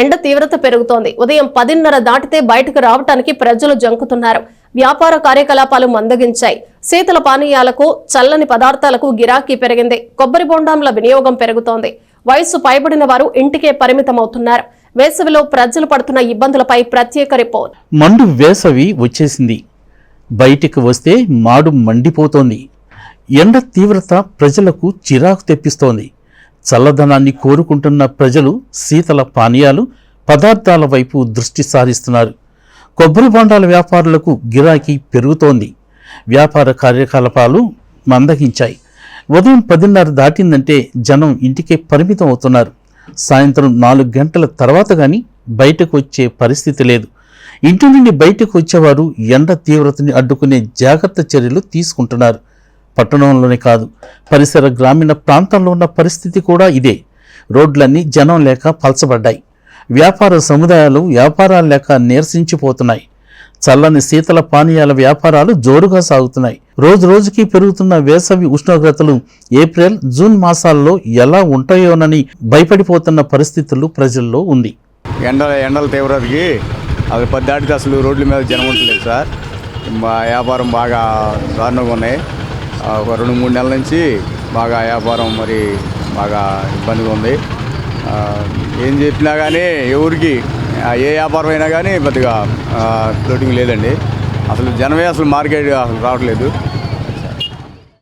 ఎండ తీవ్రత పెరుగుతోంది. ఉదయం పదిన్నర దాటితే బయటకు రావటానికి ప్రజలు జంకుతున్నారు. వ్యాపార కార్యకలాపాలు మందగించాయి. శీతల పానీయాలకు చల్లని పదార్థాలకు గిరాకీ పెరిగింది. కొబ్బరి బొండాంల వినియోగం పెరుగుతోంది. వయసు పైబడిన వారు ఇంటికే పరిమితమవుతున్నారు. వేసవిలో ప్రజలు పడుతున్న ఇబ్బందులపై ప్రత్యేక రిపోర్ట్. మండు వేసవి వచ్చేసింది. బయటికి వస్తే మాడు మండిపోతోంది. ఎండ తీవ్రత ప్రజలకు చిరాకు తెప్పిస్తోంది. చల్లదనాన్ని కోరుకుంటున్న ప్రజలు శీతల పానీయాలు పదార్థాల వైపు దృష్టి సారిస్తున్నారు. కొబ్బరి బొండాల వ్యాపారులకు గిరాకీ పెరుగుతోంది. వ్యాపార కార్యకలాపాలు మందగించాయి. ఉదయం పదిన్నర దాటిందంటే జనం ఇంటికే పరిమితం అవుతున్నారు. సాయంత్రం నాలుగు గంటల తర్వాత కానీ బయటకు వచ్చే పరిస్థితి లేదు. ఇంటి నుండి బయటకు వచ్చేవారు ఎండ తీవ్రతని అడ్డుకునే జాగ్రత్త చర్యలు తీసుకుంటున్నారు. పట్టణంలోనే కాదు పరిసర గ్రామీణ ప్రాంతంలో ఉన్న పరిస్థితి కూడా ఇదే. రోడ్లన్నీ జనం లేక పలచబడ్డాయి. వ్యాపార సముదాయాలు వ్యాపారాలు లేక నీరసించిపోతున్నాయి. చల్లని శీతల పానీయాల వ్యాపారాలు జోరుగా సాగుతున్నాయి. రోజు రోజుకి పెరుగుతున్న వేసవి ఉష్ణోగ్రతలు ఏప్రిల్ జూన్ మాసాల్లో ఎలా ఉంటాయోనని భయపడిపోతున్న పరిస్థితులు ప్రజల్లో ఉంది. ఎండల ఎండల తీవ్రతకి అది పది అసలు రోడ్ల మీద జనం ఉండలేదు సార్. మా వ్యాపారం బాగా దారుణంగా ఉన్నాయి. ఒక రెండు మూడు నెలల నుంచి బాగా వ్యాపారం మరి బాగా ఇబ్బందిగా ఉంది. ఏం చెప్పినా కానీ ఎవరికి ఏ వ్యాపారం అయినా కానీ పెద్దగా ఫ్లోటింగ్ లేదండి. అసలు జనమే అసలు మార్కెట్ అసలు రావట్లేదు.